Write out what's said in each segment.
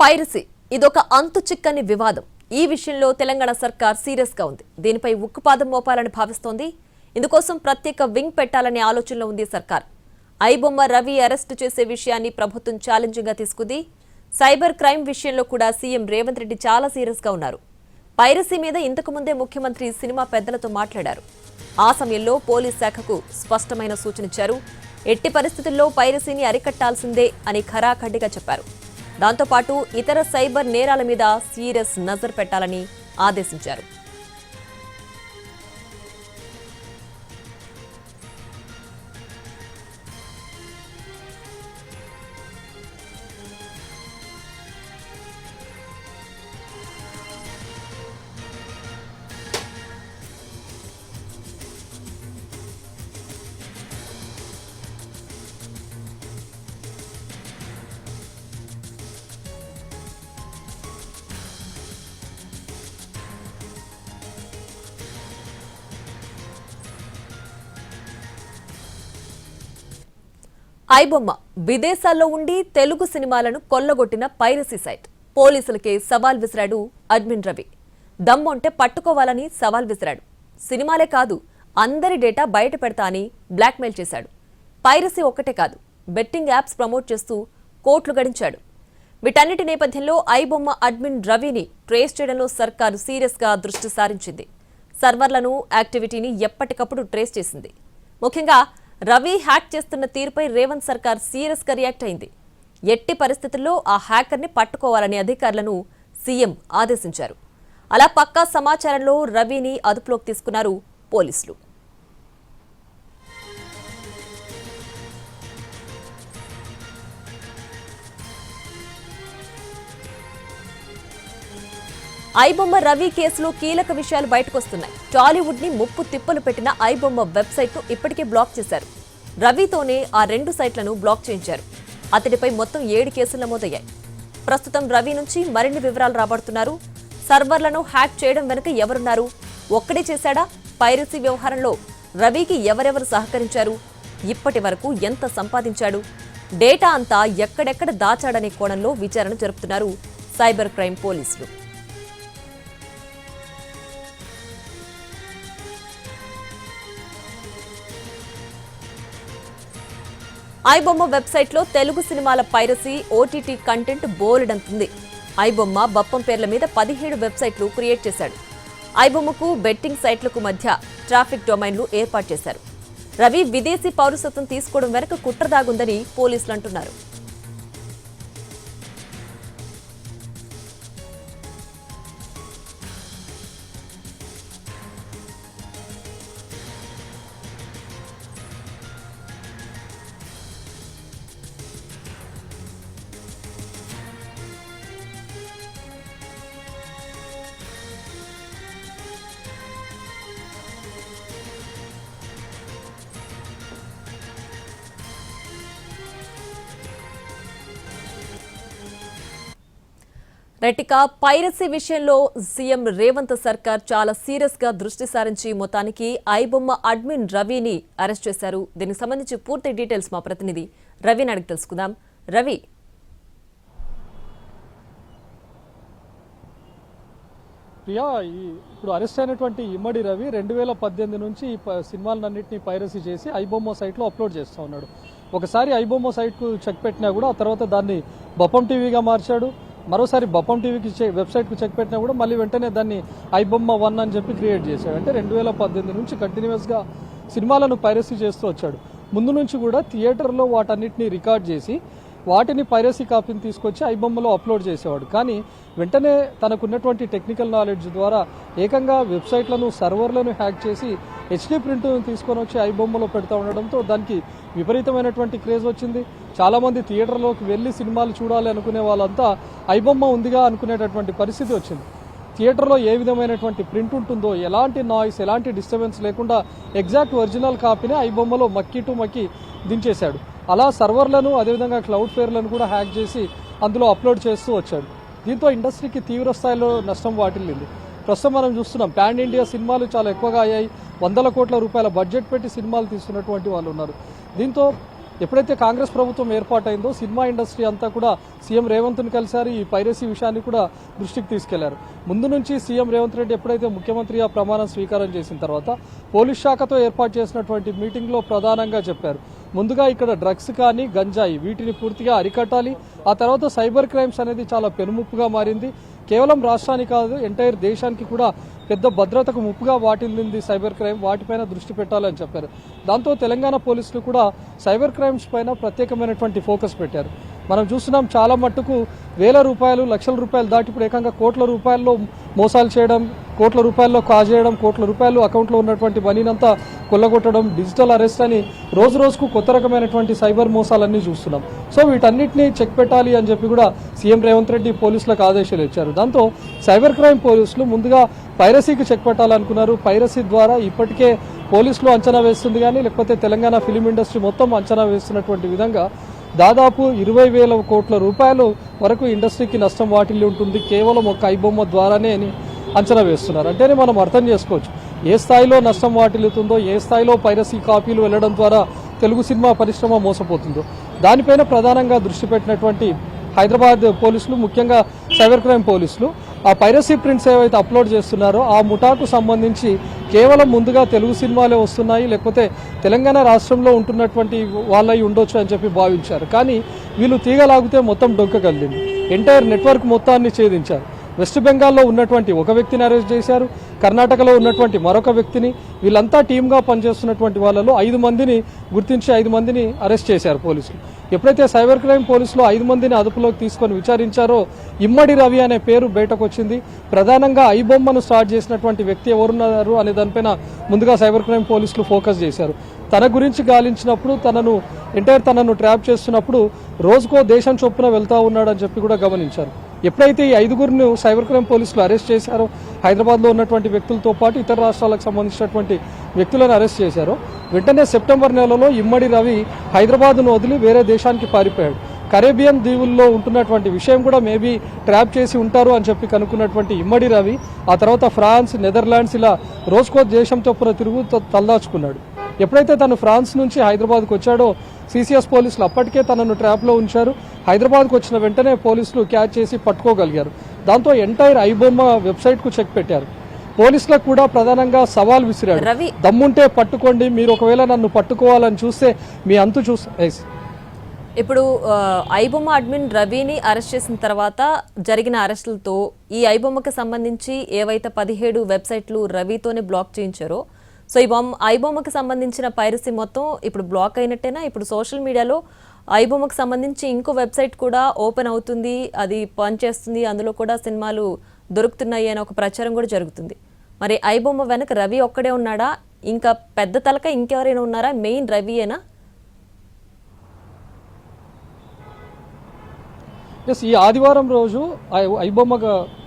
Piracy. ఇదొక అంతు చిక్కని వివాదం. ఈ విషయంలో తెలంగాణ సర్కార్ సీరియస్గా ఉంది. దీనిపై ఉక్కుపాదం మోపాలని భావిస్తోంది. ఇందుకోసం ప్రత్యేక వింగ్ పెట్టాలనే ఆలోచనలో ఉంది సర్కార్. ఐబొమ్మ రవి అరెస్టు చేసే విషయాన్ని ప్రభుత్వం ఛాలెంజింగ్గా తీసుకుంది. సైబర్ క్రైమ్ విషయంలో కూడా సీఎం రేవంత్ రెడ్డి చాలా సీరియస్గా ఉన్నారు. పైరసీ మీద ఇంతకు ముందే ముఖ్యమంత్రి సినిమా పెద్దలతో మాట్లాడారు. ఆ సమయంలో పోలీస్ శాఖకు స్పష్టమైన సూచనిచ్చారు ఎట్టి పరిస్థితుల్లో పైరసీని అరికట్టాల్సిందే అని ఖరాఖండిగా చెప్పారు. దాంతోపాటు ఇతర సైబర్ నేరాల మీద సీరియస్ నజర్ పెట్టాలని ఆదేశించారు. ఐబొమ్మ విదేశాల్లో ఉండి తెలుగు సినిమాలను కొల్లగొట్టిన పైరసీ సైట్. పోలీసులకే సవాల్ విసిరాడు అడ్మిన్ రవి. దమ్ముంటే పట్టుకోవాలని సవాల్ విసిరాడు. సినిమాలే కాదు అందరి డేటా బయట పెడతా అని బ్లాక్మెయిల్ చేశాడు. పైరసీ ఒక్కటే కాదు బెట్టింగ్ యాప్స్ ప్రమోట్ చేస్తూ కోట్లు గడించాడు. వీటన్నిటి నేపథ్యంలో ఐబొమ్మ అడ్మిన్ రవిని ట్రేస్ చేయడంలో సర్కారు సీరియస్గా దృష్టి సారించింది. సర్వర్లను యాక్టివిటీని ఎప్పటికప్పుడు ట్రేస్ చేసింది. ముఖ్యంగా రవి హ్యాక్ చేస్తున్న తీరుపై రేవంత్ సర్కార్ సీరియస్గా రియాక్ట్ అయింది. ఎట్టి పరిస్థితుల్లో ఆ హ్యాకర్ని పట్టుకోవాలని అధికారులను సీఎం ఆదేశించారు. అలా పక్కా సమాచారంలో రవిని అదుపులోకి తీసుకున్నారు పోలీసులు. ఐబొమ్మ రవి కేసులో కీలక విషయాలు బయటకొస్తున్నాయి. టాలీవుడ్ని ముప్పు తిప్పలు పెట్టిన ఐబొమ్మ వెబ్సైట్ను ఇప్పటికే బ్లాక్ చేశారు. రవితోనే ఆ రెండు సైట్లను బ్లాక్ చేయించారు. అతడిపై మొత్తం ఏడు కేసులు నమోదయ్యాయి. ప్రస్తుతం రవి నుంచి మరిన్ని వివరాలు రాబడుతున్నారు. సర్వర్లను హ్యాక్ చేయడం వెనుక ఎవరున్నారు? ఒక్కడే చేశాడా? పైరసీ వ్యవహారంలో రవికి ఎవరెవరు సహకరించారు? ఇప్పటి వరకు ఎంత సంపాదించాడు? డేటా అంతా ఎక్కడెక్కడ దాచాడనే కోణంలో విచారణ జరుపుతున్నారు సైబర్ క్రైమ్ పోలీసులు. ఐబొమ్మ వెబ్సైట్లో తెలుగు సినిమాల పైరసీ ఓటీటీ కంటెంట్ బోలెడంతుంది. ఐబొమ్మ బప్పం పేర్ల మీద పదిహేడు వెబ్సైట్లు క్రియేట్ చేశాడు. ఐబొమ్మకు బెట్టింగ్ సైట్లకు మధ్య ట్రాఫిక్ డొమైన్లు ఏర్పాటు చేశారు. రవి విదేశీ పౌరసత్వం తీసుకోవడం వెనుక కుట్ర దాగుందని పోలీసులు అంటున్నారు. రెట్టిక పైరసీ విషయంలో సీఎం రేవంత్ సర్కార్ చాలా సీరియస్గా దృష్టి సారించి మొత్తానికి ఐబొమ్మ అడ్మిన్ రవిని అరెస్ట్ చేశారు. దీనికి సంబంధించి పూర్తి డీటెయిల్స్ మా ప్రతినిధి రవిని అడిగి తెలుసుకుందాం. రవి. ప్రియా ఈ ఇప్పుడు అరెస్ట్ అయినటువంటి ఇమ్మడి రవి రెండు వేల పద్దెనిమిది నుంచి ఈ సినిమాలన్నింటినీ పైరసీ చేసి ఐబొమ్మ సైట్లో అప్లోడ్ చేస్తూ ఉన్నాడు. ఒకసారి ఐబొమ్మ సైట్కు చెక్ పెట్టినా కూడా ఆ తర్వాత దాన్ని బొప్పం టీవీగా మార్చాడు. మరోసారి బొప్పం టీవీకి చెక్ వెబ్సైట్కి చెక్ పెట్టినా కూడా మళ్ళీ వెంటనే దాన్ని ఐబొమ్మ వన్ అని చెప్పి క్రియేట్ చేశాడు. అంటే రెండు వేల పద్దెనిమిది నుంచి కంటిన్యూస్గా సినిమాలను పైరసీ చేస్తూ వచ్చాడు. ముందు నుంచి కూడా థియేటర్లో వాటన్నిటిని రికార్డ్ చేసి వాటిని పైరసీ కాపీని తీసుకొచ్చి ఐబొమ్మలో అప్లోడ్ చేసేవాడు. కానీ వెంటనే తనకున్నటువంటి టెక్నికల్ నాలెడ్జ్ ద్వారా ఏకంగా వెబ్సైట్లను సర్వర్లను హ్యాక్ చేసి హెచ్డీ ప్రింట్ను తీసుకొని వచ్చి ఐబొమ్మలో పెడతా ఉండడంతో దానికి విపరీతమైనటువంటి క్రేజ్ వచ్చింది. చాలామంది థియేటర్లోకి వెళ్ళి సినిమాలు చూడాలి అనుకునే వాళ్ళంతా ఐబొమ్మ ఉందిగా అనుకునేటటువంటి పరిస్థితి వచ్చింది. థియేటర్లో ఏ విధమైనటువంటి ప్రింట్ ఉంటుందో ఎలాంటి నాయిస్ ఎలాంటి డిస్టర్బెన్స్ లేకుండా ఎగ్జాక్ట్ ఒరిజినల్ కాపీని ఐ బొమ్మలో మక్కి టు మక్కి దించేశాడు. అలా సర్వర్లను అదేవిధంగా క్లౌడ్ ఫేర్లను కూడా హ్యాక్ చేసి అందులో అప్లోడ్ చేస్తూ వచ్చాడు. దీంతో ఇండస్ట్రీకి తీవ్ర స్థాయిలో నష్టం వాటిల్లింది. ప్రస్తుతం మనం చూస్తున్నాం ప్యాన్ ఇండియా సినిమాలు చాలా ఎక్కువగా అయ్యాయి. వందల కోట్ల రూపాయల బడ్జెట్ పెట్టి సినిమాలు తీస్తున్నటువంటి వాళ్ళు ఉన్నారు. దీంతో ఎప్పుడైతే కాంగ్రెస్ ప్రభుత్వం ఏర్పాటైందో సినిమా ఇండస్ట్రీ అంతా కూడా సీఎం రేవంత్ని కలిశారు. ఈ పైరసీ విషయాన్ని కూడా దృష్టికి తీసుకెళ్ళారు. ముందు నుంచి సీఎం రేవంత్ రెడ్డి ఎప్పుడైతే ముఖ్యమంత్రిగా ప్రమాణం స్వీకారం చేసిన తర్వాత పోలీస్ శాఖతో ఏర్పాటు చేసినటువంటి మీటింగ్లో ప్రధానంగా చెప్పారు. ముందుగా ఇక్కడ డ్రగ్స్ కానీ గంజాయి వీటిని పూర్తిగా అరికట్టాలి. ఆ తర్వాత సైబర్ క్రైమ్స్ అనేది చాలా పెనుముప్పుగా మారింది. కేవలం రాష్ట్రానికి కాదు ఎంటైర్ దేశానికి కూడా పెద్ద భద్రతకు ముప్పుగా వాటిల్లింది సైబర్ క్రైమ్. వాటిపైన దృష్టి పెట్టాలని చెప్పారు. దాంతో తెలంగాణ పోలీసులు కూడా సైబర్ క్రైమ్స్ పైన ప్రత్యేకమైనటువంటి ఫోకస్ పెట్టారు. మనం చూస్తున్నాం చాలా మట్టుకు వేల రూపాయలు లక్షల రూపాయలు దాటి ఇప్పుడు ఏకంగా కోట్ల రూపాయల్లో మోసాలు చేయడం కోట్ల రూపాయల్లో కాజేయడం కోట్ల రూపాయలు అకౌంట్లో ఉన్నటువంటి మనీనంతా కొల్లగొట్టడం డిజిటల్ అరెస్ట్ అని రోజు రోజుకు కొత్త రకమైనటువంటి సైబర్ మోసాలన్నీ చూస్తున్నాం. సో వీటన్నిటిని చెక్ పెట్టాలి అని చెప్పి కూడా సీఎం రేవంత్ రెడ్డి పోలీసులకు ఆదేశాలు ఇచ్చారు. దాంతో సైబర్ క్రైమ్ పోలీసులు ముందుగా పైరసీకి చెక్ పెట్టాలనుకున్నారు. పైరసీ ద్వారా ఇప్పటికే పోలీసులు అంచనా వేస్తుంది కానీ లేకపోతే తెలంగాణ ఫిలిం ఇండస్ట్రీ మొత్తం అంచనా వేస్తున్నటువంటి విధంగా దాదాపు ఇరవై వేల కోట్ల రూపాయలు వరకు ఇండస్ట్రీకి నష్టం వాటిల్లి ఉంటుంది. కేవలం ఒక ఐబొమ్మ ద్వారానే అని అంచనా వేస్తున్నారు. అంటేనే మనం అర్థం చేసుకోవచ్చు. ఏ స్థాయిలో నష్టం వాటిల్లుతుందో ఏ స్థాయిలో పైరసీ కాపీలు వెళ్ళడం ద్వారా తెలుగు సినిమా పరిశ్రమ మోసపోతుందో. దానిపైన ప్రధానంగా దృష్టి పెట్టినటువంటి హైదరాబాద్ పోలీసులు ముఖ్యంగా సైబర్ క్రైమ్ పోలీసులు ఆ పైరసీ ప్రింట్స్ ఏవైతే అప్లోడ్ చేస్తున్నారో ఆ ముఠాకు సంబంధించి కేవలం ముందుగా తెలుగు సినిమాలే వస్తున్నాయి లేకపోతే తెలంగాణ రాష్ట్రంలో ఉంటున్నటువంటి వాళ్ళై ఉండొచ్చు అని చెప్పి భావించారు. కానీ వీళ్ళు తీగలాగితే మొత్తం డొంక కలిగింది ఎంటైర్ నెట్వర్క్ మొత్తాన్ని ఛేదించారు. వెస్ట్ బెంగాల్లో ఉన్నటువంటి ఒక వ్యక్తిని అరెస్ట్ చేశారు. కర్ణాటకలో ఉన్నటువంటి మరొక వ్యక్తిని వీళ్ళంతా టీమ్గా పనిచేస్తున్నటువంటి వాళ్ళలో ఐదు మందిని గుర్తించి ఐదు మందిని అరెస్ట్ చేశారు పోలీసులు. ఎప్పుడైతే సైబర్ క్రైమ్ పోలీసులు ఐదు మందిని అదుపులోకి తీసుకొని విచారించారో ఇమ్మడి రవి అనే పేరు బయటకు వచ్చింది. ప్రధానంగా ఐబొమ్మను స్టార్ట్ చేసినటువంటి వ్యక్తి ఎవరున్నారు అనే దానిపైన ముందుగా సైబర్ క్రైమ్ పోలీసులు ఫోకస్ చేశారు. తన గురించి గాలించినప్పుడు తనను ఎంటైర్ తనను ట్రాప్ చేస్తున్నప్పుడు రోజుకో దేశం చొప్పున వెళ్తా ఉన్నాడని చెప్పి కూడా గమనించారు. ఎప్పుడైతే ఈ ఐదుగురిని సైబర్ క్రైమ్ పోలీసులు అరెస్ట్ చేశారో హైదరాబాద్లో ఉన్నటువంటి వ్యక్తులతో పాటు ఇతర రాష్ట్రాలకు సంబంధించినటువంటి వ్యక్తులను అరెస్ట్ చేశారో వెంటనే సెప్టెంబర్ నెలలో ఇమ్మడి రవి హైదరాబాద్ను వదిలి వేరే దేశానికి పారిపోయాడు. కరేబియన్ దీవుల్లో ఉంటున్నటువంటి విషయం కూడా మేబీ ట్రాప్ చేసి ఉంటారు అని చెప్పి కనుక్కున్నటువంటి ఇమ్మడి రవి ఆ తర్వాత ఫ్రాన్స్ నెదర్లాండ్స్ ఇలా రోజుకో దేశం చొప్పున తిరుగు త- తలదాచుకున్నాడు ఎప్పుడైతే తను ఫ్రాన్స్ నుంచి హైదరాబాద్కు వచ్చాడో సిసిఎస్ పోలీసులు అప్పటికే తనను ట్రాప్లో ఉంచారు. హైదరాబాద్కు వచ్చిన వెంటనే పోలీసులు క్యాచ్ చేసి పట్టుకోగలిగారు. దాంతో ఎంటైర్ ఐబొమ్మ వెబ్సైట్కు చెక్ పెట్టారు. పోలీసులకు కూడా ప్రధానంగా సవాల్ విసిరాడు. రవి. దమ్ముంటే పట్టుకోండి మీరు ఒకవేళ నన్ను పట్టుకోవాలని చూస్తే మీ అంతు చూస్ ఎస్. ఇప్పుడు ఐబొమ్మ అడ్మిన్ రవిని అరెస్ట్ చేసిన తర్వాత జరిగిన అరెస్టులతో ఈ ఐబొమ్మకి సంబంధించి ఏవైతే పదిహేడు వెబ్సైట్లు రవితోనే బ్లాక్ చేయించారో సో ఈ బొమ్మ ఐబొమ్మకి సంబంధించిన పైరసీ మొత్తం ఇప్పుడు బ్లాక్ అయినట్టేనా? ఇప్పుడు సోషల్ మీడియాలో ఐబొమ్మకి సంబంధించి ఇంకో వెబ్సైట్ కూడా ఓపెన్ అవుతుంది అది పనిచేస్తుంది అందులో కూడా సినిమాలు దొరుకుతున్నాయి అనే ఒక ప్రచారం కూడా జరుగుతుంది. మరి ఐబొమ్మ వెనక రవి ఒక్కడే ఉన్నాడా? ఇంకా పెద్ద తలక ఇంకెవరైనా ఉన్నారా? మెయిన్ రవియేనా? ఎస్ ఈ ఆదివారం రోజు ఐ- ఐబొమ్మ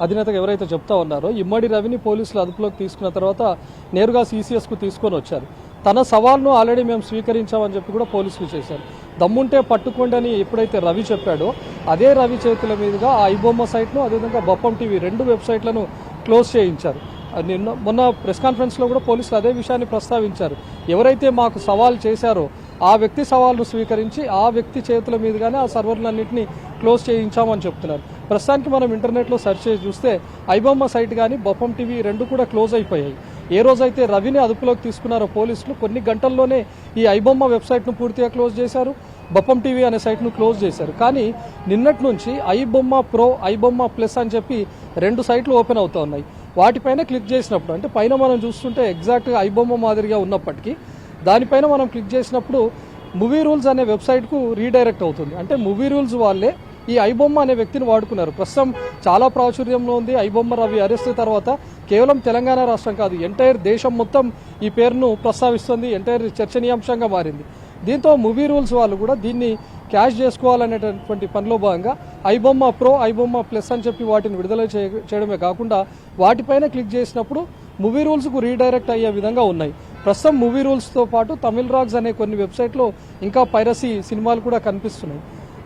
అధినేతగా ఎవరైతే చెప్తా ఉన్నారో ఇమ్మడి రవిని పోలీసులు అదుపులోకి తీసుకున్న తర్వాత నేరుగా సీసీఎస్కు తీసుకొని వచ్చారు. తన సవాల్ను ఆల్రెడీ మేము స్వీకరించామని చెప్పి కూడా పోలీసులు చేశారు. దమ్ముంటే పట్టుకోండి అని ఎప్పుడైతే రవి చెప్పాడో అదే రవి చేతుల మీదుగా ఆ ఐబొమ్మ సైట్ను అదేవిధంగా బొప్పం టీవీ రెండు వెబ్సైట్లను క్లోజ్ చేయించారు. నిన్న మొన్న ప్రెస్ కాన్ఫరెన్స్లో కూడా పోలీసులు అదే విషయాన్ని ప్రస్తావించారు. ఎవరైతే మాకు సవాల్ చేశారో ఆ వ్యక్తి సవాల్ను స్వీకరించి ఆ వ్యక్తి చేతుల మీదుగానే ఆ సర్వర్లన్నింటినీ క్లోజ్ చేయించామని చెప్తున్నారు. ప్రస్తుతానికి మనం ఇంటర్నెట్లో సెర్చ్ చేసి చూస్తే ఐబొమ్మ సైట్ కానీ బొప్పం టీవీ రెండు కూడా క్లోజ్ అయిపోయాయి. ఏ రోజైతే రవిని అదుపులోకి తీసుకున్నారో పోలీసులు కొన్ని గంటల్లోనే ఈ ఐబొమ్మ వెబ్సైట్ను పూర్తిగా క్లోజ్ చేశారు బొప్పం టీవీ అనే సైట్ను క్లోజ్ చేశారు. కానీ నిన్నటి నుంచి ఐబొమ్మ ప్రో ఐబొమ్మ ప్లస్ అని చెప్పి రెండు సైట్లు ఓపెన్ అవుతూ ఉన్నాయి. వాటిపైన క్లిక్ చేసినప్పుడు అంటే పైన మనం చూస్తుంటే ఎగ్జాక్ట్గా ఐబొమ్మ మాదిరిగా ఉన్నప్పటికీ దానిపైన మనం క్లిక్ చేసినప్పుడు మూవీ రూల్స్ అనే వెబ్సైట్కు రీడైరెక్ట్ అవుతుంది. అంటే మూవీ రూల్స్ వాళ్ళే ఈ ఐబొమ్మ అనే వ్యక్తిని వాడుకున్నారు. ప్రస్తుతం చాలా ప్రాచుర్యంలో ఉంది. ఐబొమ్మ రవి అరెస్ట్ తర్వాత కేవలం తెలంగాణ రాష్ట్రం కాదు ఎంటైర్ దేశం మొత్తం ఈ పేరును ప్రస్తావిస్తుంది. ఎంటైర్ చర్చనీయాంశంగా మారింది. దీంతో మూవీ రూల్స్ వాళ్ళు కూడా దీన్ని క్యాష్ చేసుకోవాలనేటటువంటి పనిలో భాగంగా ఐబొమ్మ ప్రో ఐబొమ్మ ప్లస్ అని చెప్పి వాటిని విడుదల చేయ- చేయడమే కాకుండా వాటిపైన క్లిక్ చేసినప్పుడు మూవీ రూల్స్కు రీడైరెక్ట్ అయ్యే విధంగా ఉన్నాయి. ప్రస్తుతం మూవీ రూల్స్తో పాటు తమిళ్ రాగ్స్ అనే కొన్ని వెబ్సైట్లో ఇంకా పైరసీ సినిమాలు కూడా కనిపిస్తున్నాయి.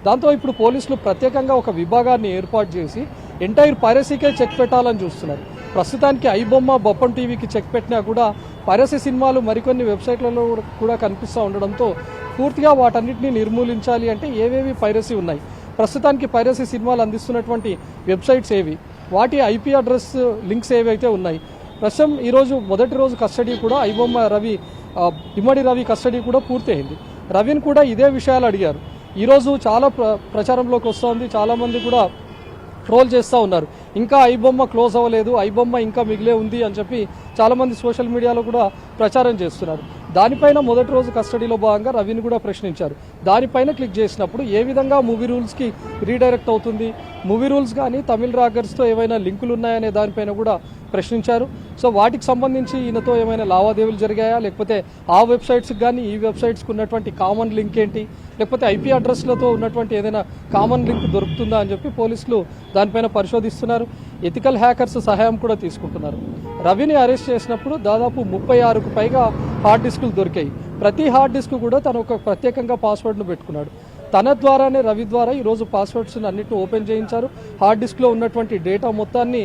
దాంతో ఇప్పుడు పోలీసులు ప్రత్యేకంగా ఒక విభాగాన్ని ఏర్పాటు చేసి ఎంటైర్ పైరసీకే చెక్ పెట్టాలని చూస్తున్నారు. ప్రస్తుతానికి ఐబొమ్మ బొప్పం టీవీకి చెక్ పెట్టినా కూడా పైరసీ సినిమాలు మరికొన్ని వెబ్సైట్లలో కూడా- కనిపిస్తూ ఉండడంతో పూర్తిగా వాటన్నిటిని నిర్మూలించాలి అంటే ఏవేవి పైరసీ ఉన్నాయి? ప్రస్తుతానికి పైరసీ సినిమాలు అందిస్తున్నటువంటి వెబ్సైట్స్ ఏవి? వాటి ఐపీ అడ్రస్ లింక్స్ ఏవైతే ఉన్నాయి? ప్రస్తుతం ఈరోజు మొదటి రోజు కస్టడీ కూడా ఐబొమ్మ రవి ఆ, ఇమ్మడి రవి కస్టడీ కూడా పూర్తయింది. రవిని కూడా ఇదే విషయాలు అడిగారు. ఈరోజు చాలా ప్ర ప్రచారంలోకి వస్తోంది. చాలామంది కూడా ట్రోల్ చేస్తూ ఉన్నారు. ఇంకా ఐబొమ్మ క్లోజ్ అవ్వలేదు. ఐబొమ్మ ఇంకా మిగిలే ఉంది అని చెప్పి చాలామంది సోషల్ మీడియాలో కూడా ప్రచారం చేస్తున్నారు. దానిపైన మొదటి రోజు కస్టడీలో భాగంగా రవిని కూడా ప్రశ్నించారు. దానిపైన క్లిక్ చేసినప్పుడు ఏ విధంగా మూవీ రూల్స్కి రీడైరెక్ట్ అవుతుంది? మూవీ రూల్స్ కానీ తమిళ రాగర్స్తో ఏవైనా లింకులు ఉన్నాయనే దానిపైన కూడా ప్రశ్నించారు. సో వాటికి సంబంధించి ఈయనతో ఏమైనా లావాదేవీలు జరిగాయా? లేకపోతే ఆ వెబ్సైట్స్కి కానీ ఈ వెబ్సైట్స్కి ఉన్నటువంటి కామన్ లింక్ ఏంటి? లేకపోతే ఐపీ అడ్రస్లతో ఉన్నటువంటి ఏదైనా కామన్ లింక్ దొరుకుతుందా అని చెప్పి పోలీసులు దానిపైన పరిశోధిస్తున్నారు. ఎథికల్ హ్యాకర్స్ సహాయం కూడా తీసుకుంటున్నారు. రవిని అరెస్ట్ చేసినప్పుడు దాదాపు ముప్పై ఆరుకు పైగా హార్డ్ డిస్కులు దొరికాయి. ప్రతి హార్డ్ డిస్క్ కూడా తను ఒక ప్రత్యేకంగా పాస్వర్డ్ను పెట్టుకున్నాడు. తన ద్వారానే రవి ద్వారా ఈరోజు పాస్వర్డ్స్ని అన్నిటిని ఓపెన్ చేయించారు. హార్డ్ డిస్క్లో ఉన్నటువంటి డేటా మొత్తాన్ని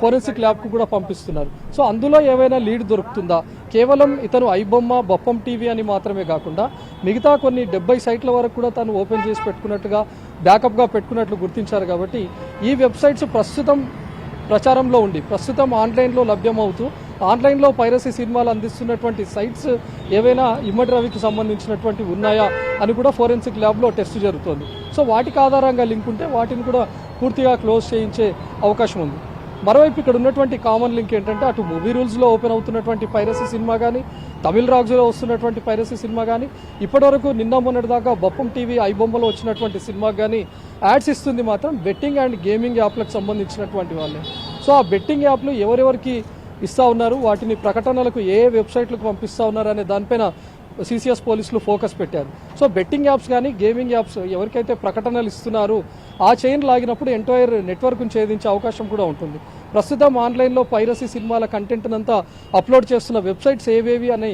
ఫోరెన్సిక్ ల్యాబ్కు కూడా పంపిస్తున్నారు. సో అందులో ఏవైనా లీడ్ దొరుకుతుందా? కేవలం ఇతను ఐబొమ్మ బొప్పం టీవీ అని మాత్రమే కాకుండా మిగతా కొన్ని డెబ్బై సైట్ల వరకు కూడా తను ఓపెన్ చేసి పెట్టుకున్నట్టుగా బ్యాకప్గా పెట్టుకున్నట్లు గుర్తించారు కాబట్టి ఈ వెబ్సైట్స్ ప్రస్తుతం ప్రచారంలో ఉండి ప్రస్తుతం ఆన్లైన్లో లభ్యమవుతూ ఆన్లైన్లో పైరసీ సినిమాలు అందిస్తున్నటువంటి సైట్స్ ఏవైనా ఇమ్మడి రవికి సంబంధించినటువంటి ఉన్నాయా అని కూడా ఫోరెన్సిక్ ల్యాబ్లో టెస్ట్ జరుగుతోంది. సో వాటికి ఆధారంగా లింక్ ఉంటే వాటిని కూడా పూర్తిగా క్లోజ్ చేయించే అవకాశం ఉంది. మరోవైపు ఇక్కడ ఉన్నటువంటి కామన్ లింక్ ఏంటంటే అటు మూవీ రూల్స్లో ఓపెన్ అవుతున్నటువంటి పైరసీ సినిమా కానీ తమిళ రాగ్స్లో వస్తున్నటువంటి పైరసీ సినిమా కానీ ఇప్పటివరకు నిన్న మొన్నటి దాకా బొప్పం టీవీ ఐబొమ్మలో వచ్చినటువంటి సినిమా కానీ యాడ్స్ ఇస్తుంది మాత్రం బెట్టింగ్ అండ్ గేమింగ్ యాప్లకు సంబంధించినటువంటి వాళ్ళే. సో ఆ బెట్టింగ్ యాప్లు ఎవరెవరికి ఇస్తూ ఉన్నారు? వాటిని ప్రకటనలకు ఏ వెబ్సైట్లకు పంపిస్తూ ఉన్నారు? అనే దానిపైన సిసిఎస్ పోలీసులు ఫోకస్ పెట్టారు. సో బెట్టింగ్ యాప్స్ కానీ గేమింగ్ యాప్స్ ఎవరికైతే ప్రకటనలు ఇస్తున్నారు ఆ చైన్ లాగినప్పుడు ఎంటైర్ నెట్వర్క్ను ఛేదించే అవకాశం కూడా ఉంటుంది. ప్రస్తుతం ఆన్లైన్లో పైరసీ సినిమాల కంటెంట్నంతా అప్లోడ్ చేస్తున్న వెబ్సైట్స్ ఏవేవి అని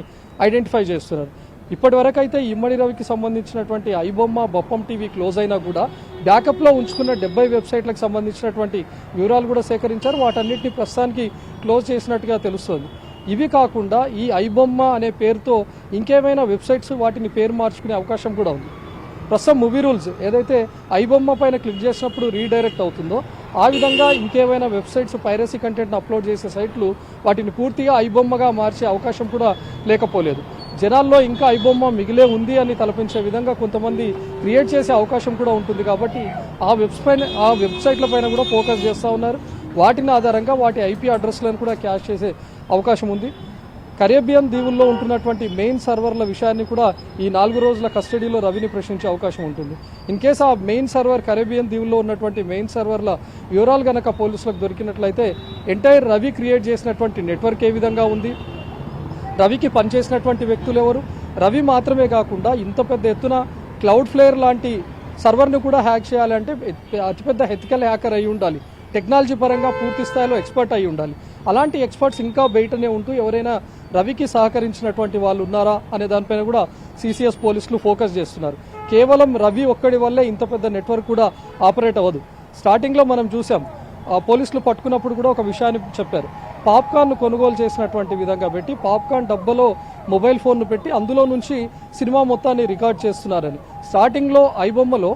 ఐడెంటిఫై చేస్తున్నారు. ఇప్పటివరకైతే అయితే ఇమ్మడి రవికి సంబంధించినటువంటి ఐబొమ్మ బొప్పం టీవీ క్లోజ్ అయినా కూడా బ్యాకప్లో ఉంచుకున్న డెబ్బై వెబ్సైట్లకు సంబంధించినటువంటి వివరాలు కూడా సేకరించారు. వాటన్నిటిని ప్రస్తుతానికి క్లోజ్ చేసినట్టుగా తెలుస్తోంది. ఇవి కాకుండా ఈ ఐబొమ్మ అనే పేరుతో ఇంకేమైనా వెబ్సైట్స్ వాటిని పేరు మార్చుకునే అవకాశం కూడా ఉంది. ప్రస్తుతం మూవీ రూల్స్ ఏదైతే ఐబొమ్మ పైన క్లిక్ చేసినప్పుడు రీడైరెక్ట్ అవుతుందో ఆ విధంగా ఇంకేమైనా వెబ్సైట్స్ పైరసీ కంటెంట్ని అప్లోడ్ చేసే సైట్లు వాటిని పూర్తిగా ఐబొమ్మగా మార్చే అవకాశం కూడా లేకపోలేదు. జనాల్లో ఇంకా ఐబొమ్మ మిగిలే ఉంది అని తలపించే విధంగా కొంతమంది క్రియేట్ చేసే అవకాశం కూడా ఉంటుంది కాబట్టి ఆ వెబ్స్ పైన ఆ వెబ్సైట్ల పైన కూడా ఫోకస్ చేస్తూ ఉన్నారు. వాటిని ఆధారంగా వాటి ఐపీ అడ్రస్లను కూడా క్యాష్ చేసే అవకాశం ఉంది. కరేబియన్ దీవుల్లో ఉంటున్నటువంటి మెయిన్ సర్వర్ల విషయాన్ని కూడా ఈ నాలుగు రోజుల కస్టడీలో రవిని ప్రశ్నించే అవకాశం ఉంటుంది. ఇన్ కేస్ ఆ మెయిన్ సర్వర్ కరేబియన్ దీవుల్లో ఉన్నటువంటి మెయిన్ సర్వర్ల వివరాలు గనక పోలీసులకు దొరికినట్లయితే ఎంటైర్ రవి క్రియేట్ చేసినటువంటి నెట్వర్క్ ఏ విధంగా ఉంది? రవికి పనిచేసినటువంటి వ్యక్తులు ఎవరు? రవి మాత్రమే కాకుండా ఇంత పెద్ద ఎత్తున క్లౌడ్ ఫ్లేయర్ లాంటి సర్వర్ని కూడా హ్యాక్ చేయాలంటే అతిపెద్ద హెతికల్ హ్యాకర్ అయి ఉండాలి. టెక్నాలజీ పరంగా పూర్తి స్థాయిలో ఎక్స్పర్ట్ అయి ఉండాలి. అలాంటి ఎక్స్పర్ట్స్ ఇంకా బయటనే ఉంటూ ఎవరైనా రవికి సహకరించినటువంటి వాళ్ళు ఉన్నారా అనే దానిపైన కూడా సిసిఎస్ పోలీసులు ఫోకస్ చేస్తున్నారు. కేవలం రవి ఒక్కడి వల్లే ఇంత పెద్ద నెట్వర్క్ కూడా ఆపరేట్ అవ్వదు. స్టార్టింగ్లో మనం చూసాం ఆ పోలీసులు పట్టుకున్నప్పుడు కూడా ఒక విషయాన్ని చెప్పారు. పాప్కార్న్ కొనుగోలు చేసినటువంటి విధంగా పెట్టి పాప్కార్న్ డబ్బాలో మొబైల్ ఫోన్ను పెట్టి అందులో నుంచి సినిమా మొత్తాన్ని రికార్డ్ చేస్తున్నారని. స్టార్టింగ్లో ఐబొమ్మలో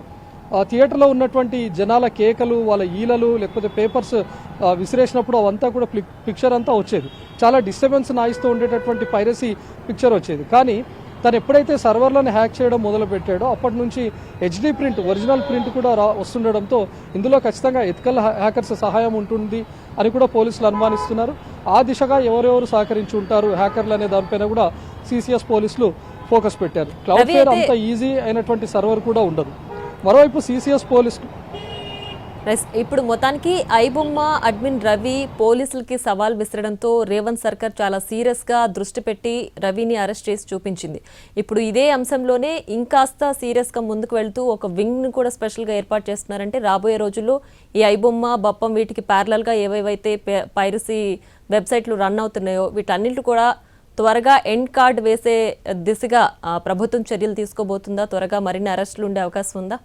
థియేటర్లో ఉన్నటువంటి జనాల కేకలు వాళ్ళ ఈలలు లేకపోతే పేపర్స్ ఆ, విసిరేసినప్పుడు అవంతా కూడా పిక్ పిక్చర్ అంతా వచ్చేది. చాలా డిస్టర్బెన్స్ నాయిస్తూ ఉండేటటువంటి పైరసీ పిక్చర్ వచ్చేది. కానీ తను ఎప్పుడైతే సర్వర్లను హ్యాక్ చేయడం మొదలు పెట్టాడో అప్పటి నుంచి హెచ్డి ప్రింట్ ఒరిజినల్ ప్రింట్ కూడా రా వస్తుండడంతో ఇందులో ఖచ్చితంగా ఎథికల్ హ్యాకర్స్ సహాయం ఉంటుంది అని కూడా పోలీసులు అనుమానిస్తున్నారు. ఆ దిశగా ఎవరెవరు సహకరించి ఉంటారు హ్యాకర్లు అనే దానిపైన కూడా సిసిఎస్ పోలీసులు ఫోకస్ పెట్టారు. క్లౌడ్ ఫేర్ అంత ఈజీ అయినటువంటి సర్వర్ కూడా ఉండదు. మరోవైపు సిసిఎస్ పోలీసులు. ఇప్పుడు మొత్తానికి ఐబొమ్మ అడ్మిన్ రవి పోలీసులకి సవాల్ విసరడంతో రేవంత్ సర్కార్ చాలా సీరియస్గా దృష్టి పెట్టి రవిని అరెస్ట్ చేసి చూపించింది. ఇప్పుడు ఇదే అంశంలోనే ఇంకాస్త సీరియస్గా ముందుకు వెళ్తూ ఒక వింగ్ను కూడా స్పెషల్గా ఏర్పాటు చేస్తున్నారంటే రాబోయే రోజుల్లో ఈ ఐబొమ్మ బప్పం వీటికి ప్యారలల్గా ఏవేవైతే పైరసీ వెబ్సైట్లు రన్ అవుతున్నాయో వీటన్నిటి కూడా త్వరగా ఎండ్ కార్డ్ వేసే దిశగా ప్రభుత్వం చర్యలు తీసుకోబోతుందా? త్వరగా మరిన్ని అరెస్టులు ఉండే అవకాశం ఉందా?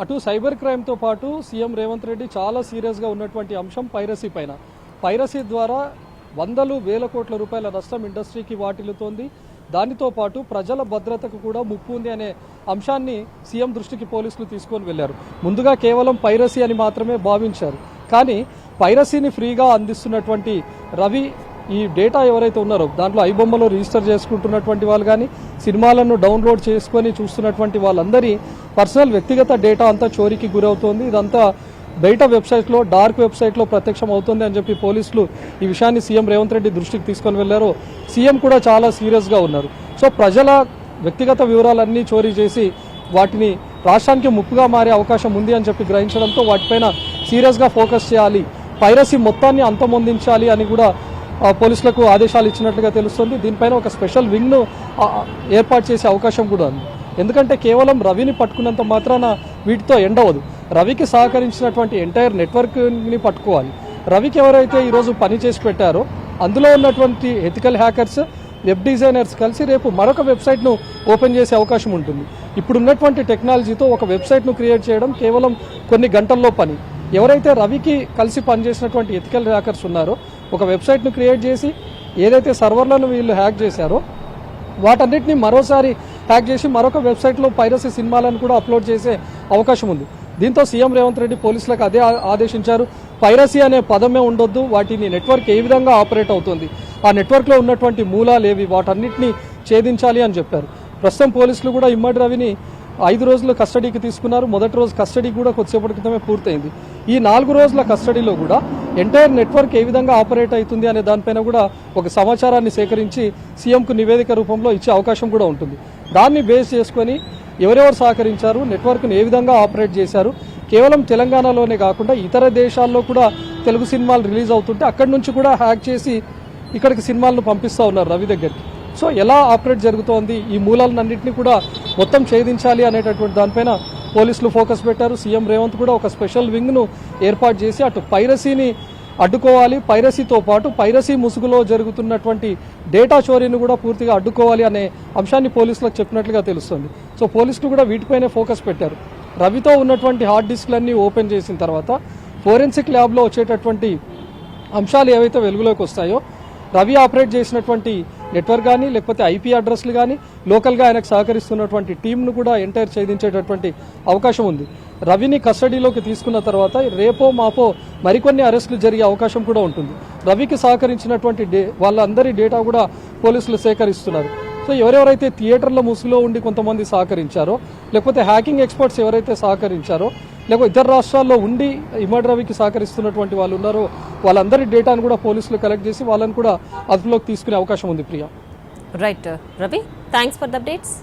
అటు సైబర్ క్రైమ్తో పాటు సీఎం రేవంత్ రెడ్డి చాలా సీరియస్గా ఉన్నటువంటి అంశం పైరసీ పైన. పైరసీ ద్వారా వందలు వేల కోట్ల రూపాయల నష్టం ఇండస్ట్రీకి వాటిల్లుతోంది. దానితో పాటు ప్రజల భద్రతకు కూడా ముప్పు ఉంది అనే అంశాన్ని సీఎం దృష్టికి పోలీసులు తీసుకొని వెళ్ళారు ముందుగా కేవలం పైరసీ అని మాత్రమే భావించారు. కానీ పైరసీని ఫ్రీగా అందిస్తున్నటువంటి రవి ఈ డేటా ఎవరైతే ఉన్నారో దాంట్లో ఐబొమ్మలో రిజిస్టర్ చేసుకుంటున్నటువంటి వాళ్ళు కానీ సినిమాలను డౌన్లోడ్ చేసుకొని చూస్తున్నటువంటి వాళ్ళందరి పర్సనల్ వ్యక్తిగత డేటా అంతా చోరీకి గురవుతోంది. ఇదంతా బయట వెబ్సైట్లో డార్క్ వెబ్సైట్లో ప్రత్యక్షం అవుతుంది అని చెప్పి పోలీసులు ఈ విషయాన్ని సీఎం రేవంత్ రెడ్డి దృష్టికి తీసుకొని వెళ్ళారు సీఎం కూడా చాలా సీరియస్గా ఉన్నారు. సో ప్రజల వ్యక్తిగత వివరాలన్నీ చోరీ చేసి వాటిని రాష్ట్రానికి ముప్పుగా మారే అవకాశం ఉంది అని చెప్పి గ్రహించడంతో వాటిపైన సీరియస్గా ఫోకస్ చేయాలి. పైరసీ మొత్తాన్ని అంతమొందించాలి అని కూడా పోలీసులకు ఆదేశాలు ఇచ్చినట్లుగా తెలుస్తుంది. దీనిపైన ఒక స్పెషల్ వింగ్ను ఏర్పాటు చేసే అవకాశం కూడా ఉంది. ఎందుకంటే కేవలం రవిని పట్టుకున్నంత మాత్రాన వీటితో ఎండవదు. రవికి సహకరించినటువంటి ఎంటైర్ నెట్వర్క్ని పట్టుకోవాలి. రవికి ఎవరైతే ఈరోజు పని చేసి పెట్టారో అందులో ఉన్నటువంటి ఎథికల్ హ్యాకర్స్ వెబ్ డిజైనర్స్ కలిసి రేపు మరొక వెబ్సైట్ను ఓపెన్ చేసే అవకాశం ఉంటుంది. ఇప్పుడున్నటువంటి టెక్నాలజీతో ఒక వెబ్సైట్ను క్రియేట్ చేయడం కేవలం కొన్ని గంటల్లో పని. ఎవరైతే రవికి కలిసి పనిచేసినటువంటి ఎథికల్ హ్యాకర్స్ ఉన్నారో ఒక వెబ్సైట్ను క్రియేట్ చేసి ఏదైతే సర్వర్లను వీళ్ళు హ్యాక్ చేశారో వాటన్నిటిని మరోసారి హ్యాక్ చేసి మరొక వెబ్సైట్లో పైరసీ సినిమాలను కూడా అప్లోడ్ చేసే అవకాశం ఉంది. దీంతో సీఎం రేవంత్ రెడ్డి పోలీసులకు అదే ఆదేశించారు. పైరసీ అనే పదమే ఉండొద్దు. వాటిని నెట్వర్క్ ఏ విధంగా ఆపరేట్ అవుతుంది? ఆ నెట్వర్క్లో ఉన్నటువంటి మూలాలు ఏవి వాటన్నిటిని ఛేదించాలి అని చెప్పారు. ప్రస్తుతం పోలీసులు కూడా ఇమ్మడి రవిని ఐదు రోజులు కస్టడీకి తీసుకున్నారు. మొదటి రోజు కస్టడీ కూడా కొద్దిసేపటి క్రితమే పూర్తయింది. ఈ నాలుగు రోజుల కస్టడీలో కూడా ఎంటైర్ నెట్వర్క్ ఏ విధంగా ఆపరేట్ అవుతుంది అనే దానిపైన కూడా ఒక సమాచారాన్ని సేకరించి సీఎంకు నివేదిక రూపంలో ఇచ్చే అవకాశం కూడా ఉంటుంది. దాన్ని బేస్ చేసుకొని ఎవరెవరు సహకరించారు నెట్వర్క్ను ఏ విధంగా ఆపరేట్ చేశారు కేవలం తెలంగాణలోనే కాకుండా ఇతర దేశాల్లో కూడా తెలుగు సినిమాలు రిలీజ్ అవుతుంటే అక్కడి నుంచి కూడా హ్యాక్ చేసి ఇక్కడికి సినిమాలను పంపిస్తూ ఉన్నారు రవి దగ్గరికి. సో ఎలా ఆపరేట్ జరుగుతోంది? ఈ మూలాలన్నింటినీ కూడా మొత్తం ఛేదించాలి అనేటటువంటి దానిపైన పోలీసులు ఫోకస్ పెట్టారు. సీఎం రేవంత్ కూడా ఒక స్పెషల్ వింగ్ను ఏర్పాటు చేసి అటు పైరసీని అడ్డుకోవాలి. పైరసీతో పాటు పైరసీ ముసుగులో జరుగుతున్నటువంటి డేటా చోరీని కూడా పూర్తిగా అడ్డుకోవాలి అనే అంశాన్ని పోలీసులకు చెప్పినట్లుగా తెలుస్తుంది. సో పోలీసులు కూడా వీటిపైనే ఫోకస్ పెట్టారు. రవితో ఉన్నటువంటి హార్డ్ డిస్క్లన్నీ ఓపెన్ చేసిన తర్వాత ఫోరెన్సిక్ ల్యాబ్లో వచ్చేటటువంటి అంశాలు ఏవైతే వెలుగులోకి వస్తాయో రవి ఆపరేట్ చేసినటువంటి నెట్వర్క్ కానీ లేకపోతే ఐపీ అడ్రస్లు కానీ లోకల్గా ఆయనకు సహకరిస్తున్నటువంటి టీంను కూడా ఎంటైర్ ఛేదించేటటువంటి అవకాశం ఉంది. రవిని కస్టడీలోకి తీసుకున్న తర్వాత రేపో మాపో మరికొన్ని అరెస్టులు జరిగే అవకాశం కూడా ఉంటుంది. రవికి సహకరించినటువంటి డే వాళ్ళందరి డేటా కూడా పోలీసులు సేకరిస్తున్నారు. సో ఎవరెవరైతే థియేటర్ల ముసుగులో ఉండి కొంతమంది సహకరించారో లేకపోతే హ్యాకింగ్ ఎక్స్పర్ట్స్ ఎవరైతే సహకరించారో లేకపోతే ఇతర రాష్ట్రాల్లో ఉండి ఇమడ్ రవికి సహకరిస్తున్నటువంటి వాళ్ళు ఉన్నారో వాళ్ళందరి డేటాను కూడా పోలీసులు కలెక్ట్ చేసి వాళ్ళని కూడా అదుపులోకి తీసుకునే అవకాశం ఉంది Priya. Right Ravi thanks for the updates